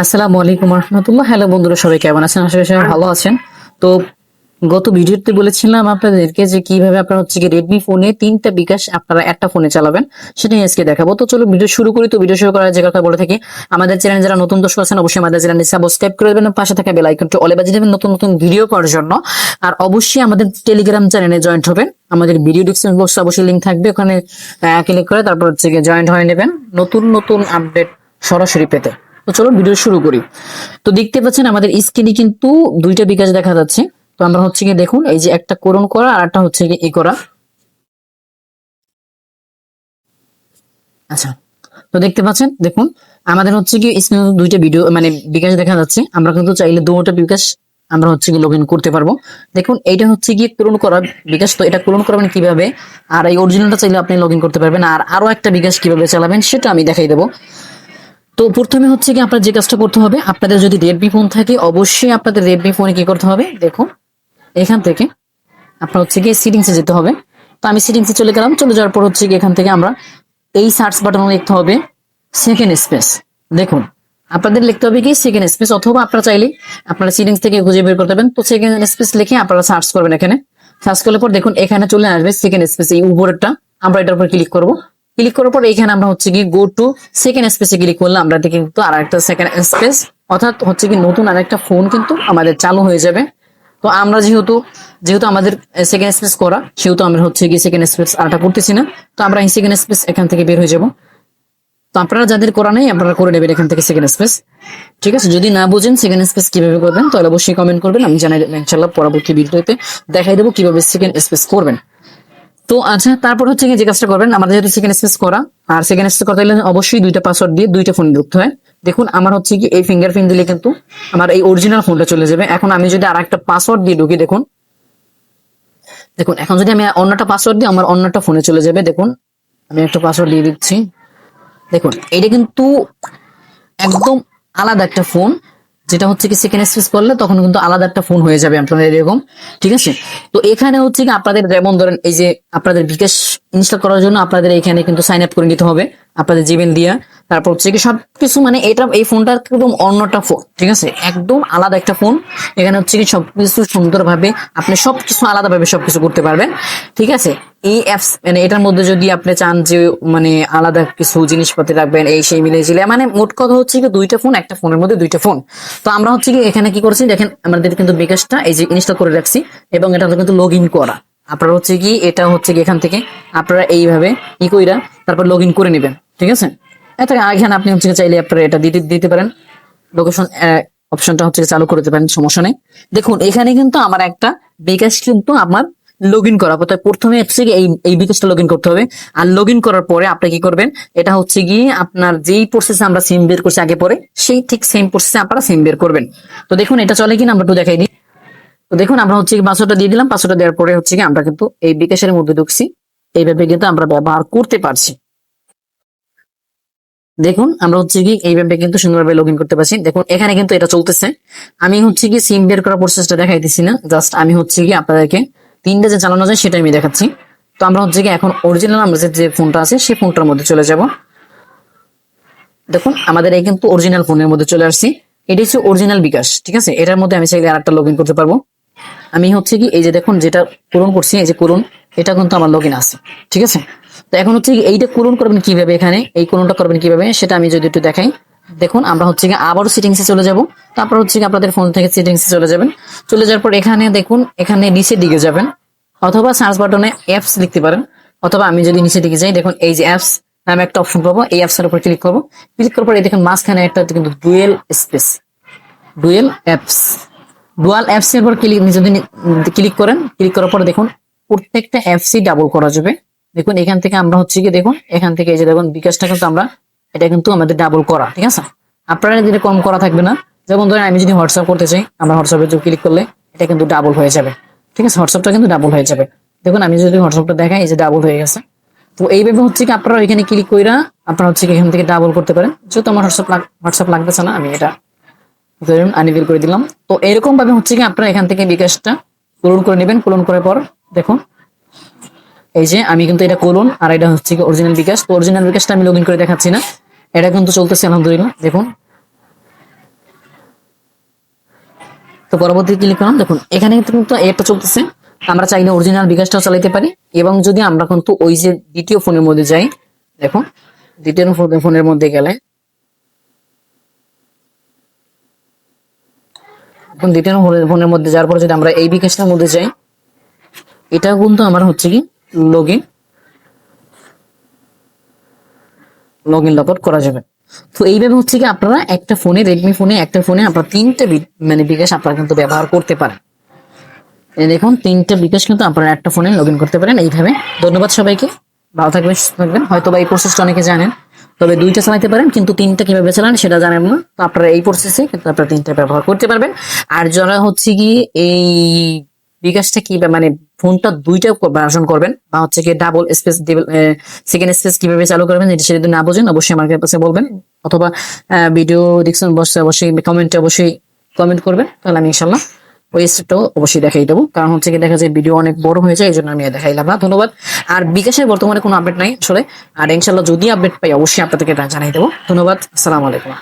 আসসালামু আলাইকুম রহমতুল্লাহ। হ্যালো বন্ধুরা, সবাই কেমন আছেন? আশা করি ভালো আছেন। তো গত ভিডিওতে বলেছিলাম আপনাদেরকে যে কীভাবে আপনারা হচ্ছে কি রেডমি ফোনে তিনটা বিকাশ আপনারা একটা ফোনে চালাবেন সেটাই আজকে দেখাবো। তো চলো ভিডিও শুরু করি। তো ভিডিও শুরু করার যে কথা বলে থাকি, আমাদের চ্যানেল যারা নতুন দর্শক আছেন, অবশ্যই আমাদের চ্যানেল সাবস্ক্রাইব করে দেবেন, পাশে থাকা বেল আইকনটি অলে বাজিয়ে দেবেন নতুন নতুন ভিডিও পাওয়ার জন্য। আর অবশ্যই আমাদের টেলিগ্রাম চ্যানেলে জয়েন্ট হবেন। আমাদের ভিডিও ডিসক্রিপশন বক্সে অবশ্যই লিংক থাকবে, ওখানে ক্লিক করে তারপর হচ্ছে গিয়ে জয়েন্ট হয়ে নেবেন। নতুন নতুন আপডেট সরাসরি পেতে। তো চলো ভিডিও শুরু করি। তো দেখতে পাচ্ছেন আমাদের স্ক্রিনে কিন্তু দুইটা বিকাশ দেখা যাচ্ছে। তো আমরা হচ্ছে গিয়ে দেখুন, এই যে একটা করা আর একটা হচ্ছে গিয়ে ই করা। আচ্ছা তো দেখতে পাচ্ছেন, দেখুন, আমাদের হচ্ছে কি স্ক্রিনে দুইটা ভিডিও মানে বিকাশ দেখা যাচ্ছে। আমরা কিন্তু চাইলে দুটো বিকাশ আমরা হচ্ছে কি লগ করতে পারব। দেখুন, এইটা হচ্ছে গিয়ে পূরণ করা বিকাশ। তো এটা পূরণ করবেন কীভাবে? আর এই অরিজিনালটা চাইলে আপনি লগ করতে পারবেন। আর আরও একটা বিকাশ কীভাবে চালাবেন, সেটা আমি দেখাই দেবো। তো প্রথমে হচ্ছে কি আপনার যে কাজটা করতে হবে, আপনাদের যদি রেডমি ফোন থাকে, অবশ্যই আপনাদের রেডমি ফোনে কি করতে হবে, দেখুন, এখান থেকে আপনার হচ্ছে গিয়ে সিটিংসে যেতে হবে। তো আমি সিটিংসে চলে গেলাম, চলে যাওয়ার পর হচ্ছে গিয়ে এখান থেকে আমরা এই সার্চ বাটনে লিখতে হবে সেকেন্ড স্পেস দেখুন, আপনাদের লিখতে হবে কি সেকেন্ড স্পেস অথবা আপনারা চাইলে আপনারা সিটিংস থেকে খুঁজে বের করতে পারবেন তো সেকেন্ড স্পেস লিখে আপনারা সার্চ করবেন এখানে। সার্চ করলে পর দেখুন, এখানে চলে আসবে সেকেন্ড স্পেস এই উপরেরটা। আমরা এটার উপর ক্লিক করব। ক্লিক করার পর এখানে আমরা হচ্ছে কি গো টু সেকেন্ড স্পেসে ক্লিক করলে আমরা কিন্তু আর একটা সেকেন্ড স্পেস অর্থাৎ হচ্ছে কি নতুন আরেকটা ফোন কিন্তু আমাদের চালু হয়ে যাবে। তো আমরা যেহেতু যেহেতু আমাদের সেকেন্ড স্পেস করা, সেহেতু আমরা হচ্ছে কি সেকেন্ড স্পেস আরটা করতেছি না। তো আমরা এই সেকেন্ড স্পেস এখান থেকে বের হয়ে যাব। তো আপনারা যাদের করা নেই, আপনারা করে নেবেন এখান থেকে সেকেন্ড স্পেস ঠিক আছে? যদি না বুঝেন সেকেন্ড স্পেস কীভাবে করবেন, তাহলে অবশ্যই কমেন্ট করবেন। আমি জানাই ইনশাল্লাহ পরবর্তী ভিডিওতে দেখাই দেবো কীভাবে সেকেন্ড স্পেস করবেন। তো আচ্ছা তারপর হচ্ছে যে কাজটা করবেন, আমাদের যেহেতু সেকেন্ড স্পেস করা, আর সেকেন্ড স্পেস করতে গেলে অবশ্যই দুইটা পাসওয়ার্ড দিয়ে দুইটা ফোন ঢুকতে হয়। দেখুন, আমার হচ্ছে কি এই ফিঙ্গারপ্রিন্ট দিলে কিন্তু আমার এই অরিজিনাল ফোনটা চলে যাবে। এখন আমি যদি আর একটা পাসওয়ার্ড দিয়ে ঢুকি, দেখুন। দেখুন, এখন যদি আমি অন্যটা পাসওয়ার্ড দিই আমার অন্যটা ফোনে চলে যাবে, দেখুন। আমি একটা পাসওয়ার্ড দিয়ে দিচ্ছি। দেখুন এটা কিন্তু একদম আলাদা একটা ফোন যেটা হচ্ছে কি সেকেন্ড স্পেস করলে তখন কিন্তু আলাদা একটা ফোন হয়ে যাবে আপনাদের এরকম ঠিক আছে? তো এখানে হচ্ছে কি আপনাদের যেমন ধরেন এই যে আপনাদের বিকাশ ইনস্টল করার জন্য আপনাদের এখানে কিন্তু সাইন আপ করে নিতে হবে। আপনাদের জিমেল দিয়া। তারপর হচ্ছে কি সবকিছু মানে এটা, এই ফোনটা একদম অন্যটা ফোন, ঠিক আছে? একদম আলাদা একটা ফোন। এখানে হচ্ছে কি সবকিছু সুন্দরভাবে আপনি সবকিছু আলাদাভাবে সবকিছু করতে পারবেন, ঠিক আছে? এই অ্যাপস মানে এটার মধ্যে যদি আপনি চান যে মানে আলাদা কিছু জিনিসপত্র রাখবেন, এই সেই মিলে ঝিলে মানে মোট কথা হচ্ছে কি দুইটা ফোন, একটা ফোনের মধ্যে দুইটা ফোন। তো আমরা হচ্ছে কি এখানে কি করছি, দেখেন আমাদের কিন্তু বিকাশটা, এই যে ইনস্টল করে রাখছি, এবং এটা কিন্তু লগ ইন করা। আপনারা হচ্ছে কি, এটা হচ্ছে কি এখান থেকে আপনারা এইভাবে ই কইরা তারপর লগ ইন করে নেবেন, ঠিক আছে? এখানে আপনি হচ্ছে চাইলে আপনারা এটা দিতে দিতে পারেন। লোকেশন অপশনটা হচ্ছে চালু করে দিতে পারেন সমস্যা নেই। দেখুন, এখানে কিন্তু আমার একটা বিকাশ কিন্তু আমার লগ ইন করা প্রথমে এই বিকাশটা লগ করতে হবে। আর লগ করার পরে আপনি কি করবেন? এটা হচ্ছে গিয়ে আপনার যেই প্রসেসে আমরা সিম বের করছি আগে পরে, সেই ঠিক সেম প্রসেসে আপনারা সিম বের করবেন। তো দেখুন, এটা চলে কিনা আমরা একটু দেখাই দিই। তো দেখুন, আমরা হচ্ছে পাসওয়ার্ডটা দিয়ে দিলাম। পাসওয়ার্ডটা দেওয়ার পরে হচ্ছে কি আমরা কিন্তু এই বিকাশের মধ্যে ঢুকছি। এইভাবে কিন্তু আমরা ব্যবহার করতে পারছি। দেখুন, আমরা হচ্ছে কি এই এইভাবে কিন্তু সুন্দরভাবে লগ করতে পারছি। দেখুন, এখানে কিন্তু এটা চলতেছে। আমি হচ্ছে কি সিম বের করার প্রসেসটা দেখাইতেছি না। জাস্ট আমি হচ্ছে কি আপনাদেরকে তিনটা যে চালানো যায় সেটা আমি দেখাচ্ছি। তো আমরা হচ্ছে কি এখন অরিজিনাল আমরা যে ফোনটা আছে, সেই ফোনটার মধ্যে চলে যাব। দেখুন, আমাদের এই কিন্তু অরিজিনাল ফোনের মধ্যে চলে আসছি। এটি হচ্ছে অরিজিনাল বিকাশ, ঠিক আছে? এটার মধ্যে আমি চাইলে আরেকটা লগ করতে পারব। আমি হচ্ছে কি এই যে দেখুন, যেটা পূরণ করছি, এই যে করুন এটা কিন্তু আমার লগ আছে, ঠিক আছে? তো এখন হচ্ছে এইটা পূরণ করবেন কীভাবে এখানে? এই করুনটা করবেন কীভাবে? সেটা আমি যদি একটু দেখাই। দেখুন, আমরা হচ্ছে কি আবারও সেটিংসে চলে যাব। তারপর হচ্ছে কি আপনাদের ফোন থেকে সেটিংসে চলে যাবেন। চলে যাওয়ার পর এখানে দেখুন, এখানে নিচের দিকে যাবেন। অথবা সার্চ বাটনে অ্যাপস লিখতে পারেন। অথবা আমি যদি নিচের দিকে যাই, দেখুন, এই যে অ্যাপস নামে একটা অপশন পাবো। এই অ্যাপস এর উপর ক্লিক করব। ক্লিক করার পর এই দেখুন, মাঝখানে একটা কিন্তু dual space dual apps dual apps এর উপর ক্লিক যদি ক্লিক করেন ক্লিক করার পর দেখুন, প্রত্যেকটা অ্যাপসই ডাবল করা যাবে। দেখুন, এখান থেকে আমরা হচ্ছে কি দেখুন, এখান থেকে এই যে দেখুন, বিকাশটা কিন্তু আমরা, এটা কিন্তু আমাদের ডাবল করা, ঠিক আছে? আপনারা যদি কম করা থাকবে না যেমন ধরেন আমি যদি হোয়াটসঅ্যাপ করতে চাই, আমরা হোয়াটসঅ্যাপে যদি ক্লিক করলে এটা কিন্তু ডাবল হয়ে যাবে, ঠিক আছে? হোয়াটসঅ্যাপটা কিন্তু ডাবল হয়ে যাবে। দেখুন, আমি যদি হোয়াটসঅ্যাপটা দেখাই, এই যে ডাবল হয়ে গেছে। তো এইভাবে হচ্ছে কি আপনারা এখানে ক্লিক কইরা আপনারা হচ্ছে কি এখান থেকে ডাবল করতে পারেন। যেহেতু আমার হোয়াটসঅ্যাপ হোয়াটসঅ্যাপ লাগতেছে না, আমি এটা ধরুন আনিবিল করে দিলাম। তো এরকম ভাবে হচ্ছে কি আপনারা এখান থেকে বিকাশটা পূরণ করে নেবেন। পূরণ করার পর, দেখুন এই যে আমি কিন্তু এটা করুন, আর এটা হচ্ছে কি অরিজিনাল বিকাশ। তো অরিজিনাল বিকাশটা আমি লগ করে দেখাচ্ছি না। এটা কিন্তু চলতেছে, আলহামদুলিল্লাহ। দেখুন। তো পরবর্তী ক্লিক করলাম দেখুন, এখানে কিন্তু একটা চলতেছে। আমরা চাইলে অরিজিনাল বিকাশটাও চালাতে পারি, এবং যদি আমরা কিন্তু ওই যে দ্বিতীয় ফোনের মধ্যে যাই, দেখুন, দ্বিতীয় ফোন- ফোনের মধ্যে গেলে দ্বিতীয় ফোনের মধ্যে যাওয়ার পরে যদি আমরা এই বিকাশটার মধ্যে যাই, এটা কিন্তু আমার হচ্ছে কি log in log in logout করা যাবে। তো এইভাবে হচ্ছে কি আপনারা একটা ফোনে রেডমি ফোনে, একটা ফোনে আপনারা তিনটে মানে বিকাশ আপনারা কিন্তু ব্যবহার করতে পারেন। দেখুন, তিনটে বিকাশ কিন্তু আপনারা একটা ফোনে লগ ইন করতে পারেন এইভাবে। ধন্যবাদ সবাইকে। ভালো থাকবেন থাকবেন। হয়তো বা এই প্রসেসটা অনেকে জানেন। তবে দুইটা চালাতে পারেন, কিন্তু তিনটা কীভাবে চালান সেটা জানেন না। তো আপনারা এই প্রসেসে কিন্তু আপনারা তিনটা ব্যবহার করতে পারবেন। আর যারা হচ্ছে কি এই বিকাশটা কি মানে ফোনটা দুইটা ভার্সন করবেন বা হচ্ছে কি ডাবল স্পেস সেকেন্ড স্পেস কীভাবে চালু করবেন এটা সেটা যদি না বোঝেন, অবশ্যই আমার কাছে বলবেন। অথবা ভিডিও ডিসক্রিপশন বক্সে অবশ্যই কমেন্টে অবশ্যই কমেন্ট করবেন। তাহলে আমি ইনশাল্লাহ ওই স্টেপটাও অবশ্যই দেখাই দেবো। কারণ হচ্ছে কি দেখা যায় ভিডিও অনেক বড় হয়ে যায় এই জন্য আমি দেখাইলাম না। ধন্যবাদ। আর বিকাশের বর্তমানে কোনো আপডেট নাই আসলে। আর ইনশাল্লাহ যদি আপডেট পাই, অবশ্যই আপনাদেরকে জানাই দেবো। ধন্যবাদ। আসসালামু আলাইকুম।